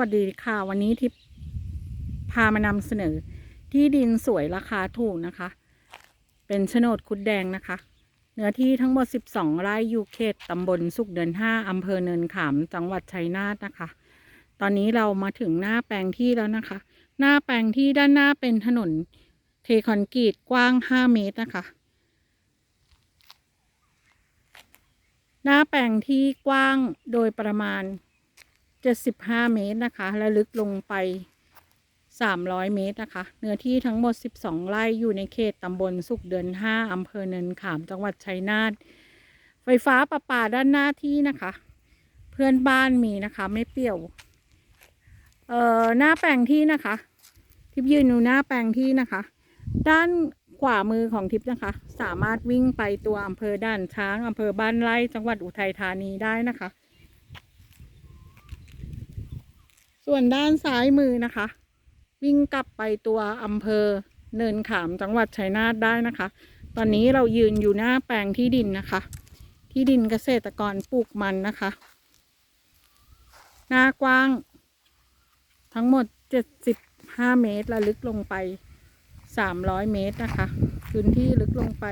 วัสดีค่ะ วันนี้ทิพพามานำเสนอ ที่ดินสวยราคาถูกนะคะ เป็นโฉนดคุดแดงนะคะ เนื้อที่ทั้งหมด 12 ไร่ยูเขตตำบลสุขเดิน5 อำเภอเนินขาม จังหวัดชัยนาทนะคะ ตอนนี้เรามาถึงหน้าแปลงที่แล้วนะคะ หน้าแปลงที่ด้านหน้าเป็นถนนเทคอนกรีตกว้าง 5 เมตรนะคะ หน้าแปลงที่กว้างโดยประมาณ 75 เมตรนะคะ และลึกลงไป 300 เมตรนะคะ เนื้อที่ทั้งหมด 12 ไร่อยู่ในเขตตำบลสุขเดือน 5อำเภอเนินขามจังหวัดชัยนาทไฟฟ้าประปาด้านหน้าที่นะคะ เพื่อนบ้านมีนะคะ ไม่เปรี่ยว เอ่อหน้าแปลงที่นะคะ ทิพย์ยืนอยู่หน้าแปลงที่นะคะ ด้านขวามือของทิพย์นะคะ สามารถวิ่งไปตัวอำเภอด่านช้างอำเภอบ้านไร่จังหวัดอุทัยธานีได้นะคะ ส่วนด้านซ้ายมือนะคะ วิ่งกลับไปตัวอำเภอเนินขามจังหวัดชัยนาทได้นะคะ ตอนนี้เรายืนอยู่หน้าแปลงที่ดินนะคะ ที่ดินเกษตรกรปลูกมันนะคะ หน้ากว้าง ทั้งหมด 75 เมตรและลึกลงไป 300 เมตรนะคะ พื้นที่ลึกลงไป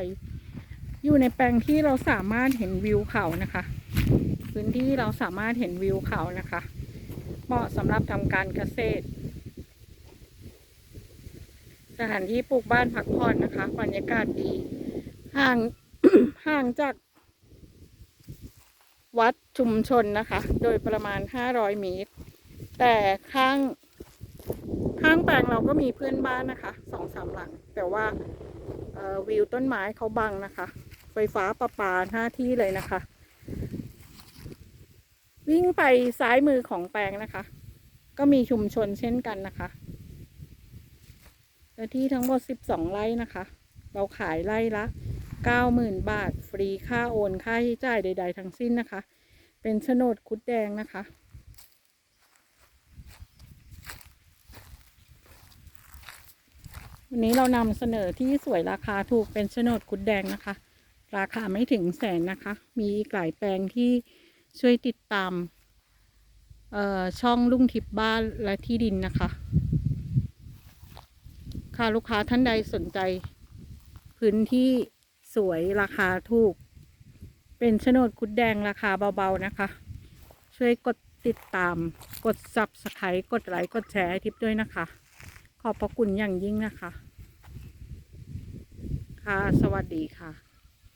อยู่ในแปลงที่เราสามารถเห็นวิวเขานะคะ พื้นที่เราสามารถเห็นวิวเขานะคะ เหมาะสำหรับทำการเกษตร สถานที่ปลูกบ้านพักผ่อนนะคะบรรยากาศดี ห่างห่างจาก วัดชุมชนนะคะ โดยประมาณ 500 เมตร แต่ข้างข้างแปลงเราก็มีเพื่อนบ้านนะคะสองสามหลัง แต่ว่าวิวต้นไม้เขาบังนะคะ ไฟฟ้าประปาหน้าที่เลยนะคะ วิ่งไปซ้ายมือของแปลงนะคะ ก็มีชุมชนเช่นกันนะคะเนื้อที่ทั้งหมด 12 ไร่นะคะ เราขายไร่ละ 90,000 บาท ฟรีค่าโอนค่าใช้จ่ายใด ๆ ทั้งสิ้นนะคะ เป็นโฉนดคุดแดงนะคะวันนี้เรานำเสนอที่สวยราคาถูกเป็นโฉนดคุดแดงนะคะ ราคาไม่ถึงแสนนะคะ มีอีกหลายแปลงที่ ช่วยติดตามช่องลุ่งทิพย์บ้านและที่ดินนะคะ ค่ะลูกค้าท่านใดสนใจ พื้นที่สวยราคาถูก เป็นโฉนดคุดแดงราคาเบาๆนะคะ ช่วยกดติดตาม กด subscribe กดไลค์กดแชร์ให้ทิปด้วยนะคะ ขอบพระคุณอย่างยิ่งนะคะ ค่ะ สวัสดีค่ะ